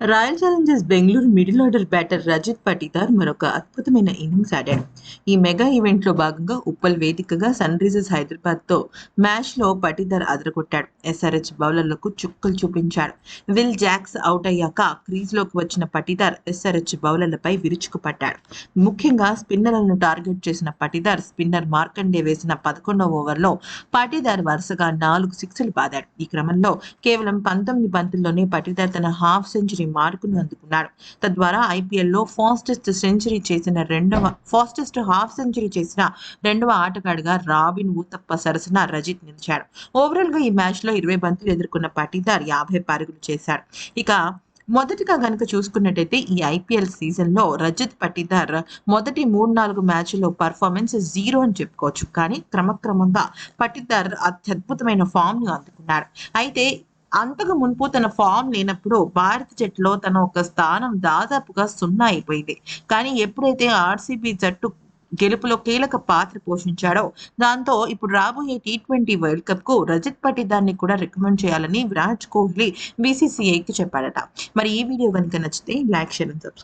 Royal challengers Bengaluru middle order batter Rajat Patidar మరొక అద్భుతమైన innings ఆడాడు. ఈ మెగా ఈవెంట్లో భాగంగా ఉప్పల్ వేదికగా సన్ రైజర్స్ హైదరాబాద్తో మ్యాచ్లో పటీదార్ అదరగొట్టాడు. ఎస్ఆర్హెచ్ బౌలర్లకు చుక్కలు చూపించాడు. విల్ జాక్స్ అవుట్ అయ్యాక క్రీజ్లోకి వచ్చిన పటీదార్ ఎస్ఆర్హెచ్ బౌలర్లపై విరుచుకుపడ్డాడు ముఖ్యంగా స్పిన్నర్లను టార్గెట్ చేసిన పటీదార్ స్పిన్నర్ మార్కండే వేసిన పదకొండవ ఓవర్లో పాటీదార్ వరుసగా నాలుగు సిక్స్లు బాదాడు. ఈ క్రమంలో కేవలం పంతొమ్మిది బంతుల్లోనే పటీదార్ తన హాఫ్ సెంచరీ మార్కును అందుకున్నాడు. తద్వారా ఐపీఎల్లో ఫాస్టెస్ట్ సెంచరీ చేసిన రెండవ ఫాస్టెస్ట్ హాఫ్ సెంచరీ చేసిన రెండవ ఆటగాడిగా రాబిన్ ఊతప్ప సరసన రజిత్ నిలిచాడు. ఓవరాల్గా ఈ మ్యాచ్లో ఇరవై బంతులు ఎదుర్కొన్న పాటీదార్ యాభై పరుగులు చేశాడు. ఇక మొదటిగా గనుక చూసుకున్నట్టయితే ఈ ఐపీఎల్ సీజన్లో రజత్ పట్టిదార్ మొదటి మూడు నాలుగు మ్యాచ్లో పర్ఫార్మెన్స్ జీరో అని చెప్పుకోవచ్చు. కానీ క్రమక్రమంగా పట్టిదార్ అత్యద్భుతమైన ఫామ్ను అందుకున్నారు అయితే అంతకు మున్పు తన ఫామ్ లేనప్పుడు భారత జట్టులో తన ఒక స్థానం దాదాపుగా సున్నా అయిపోయింది. కానీ ఎప్పుడైతే ఆర్సీబీ జట్టు గెలుపులో కీలక పాత్ర పోషించాడో దాంతో ఇప్పుడు రాబోయే టీ ట్వంటీ వరల్డ్ కప్కు రజత్ పటిదాన్ని కూడా రికమెండ్ చేయాలని విరాట్ కోహ్లీ బీసీసీఐకి చెప్పాడట. మరి ఈ వీడియో కనుక నచ్చితే లైక్ షేర్ అండ్ సబ్స్క్రైబ్